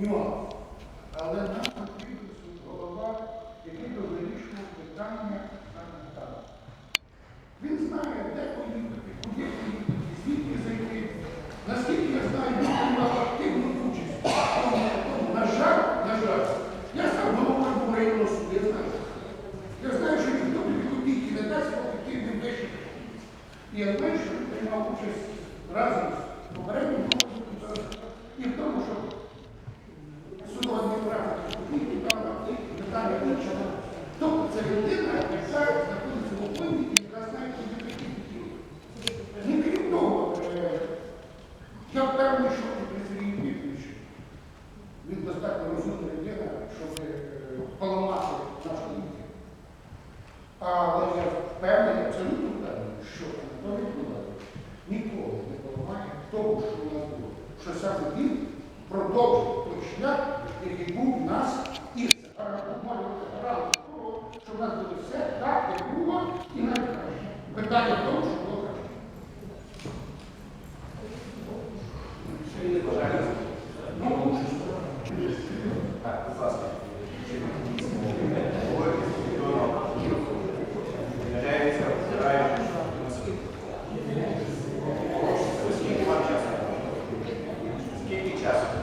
нюанс. Але нам голова, який би вирішував питання саме. Він знає, де поїхати, куди звідки зайти. Наскільки я знаю, він активну участь. На жаль, на жаль, я сам головою суду, я знаю. Я знаю, що ніхто копійки не дасть по ефективним вищим. І я знаю, що приймав участь разом з попереднім головою і в тому, що судова адміністрація копійки там питання іншого. Тобто це людина, яка знаходиться в впливі і яка знає, куди такі хотіли. Ну, крім того, е, я впевнений, що при Сергію Вікторовичу він достатньо розумна людина, щоб е, поламати нашу лінію. Але я впевнений, абсолютно впевнений, що Анатолій Миколаївич ніколи не поламає того, що у нас було. Що саме він продовжить той шлях, який був у нас і гарантувати того, що в нас було все так, як було, і навіть краще. Питання в тому, що було краще. Скільки часу?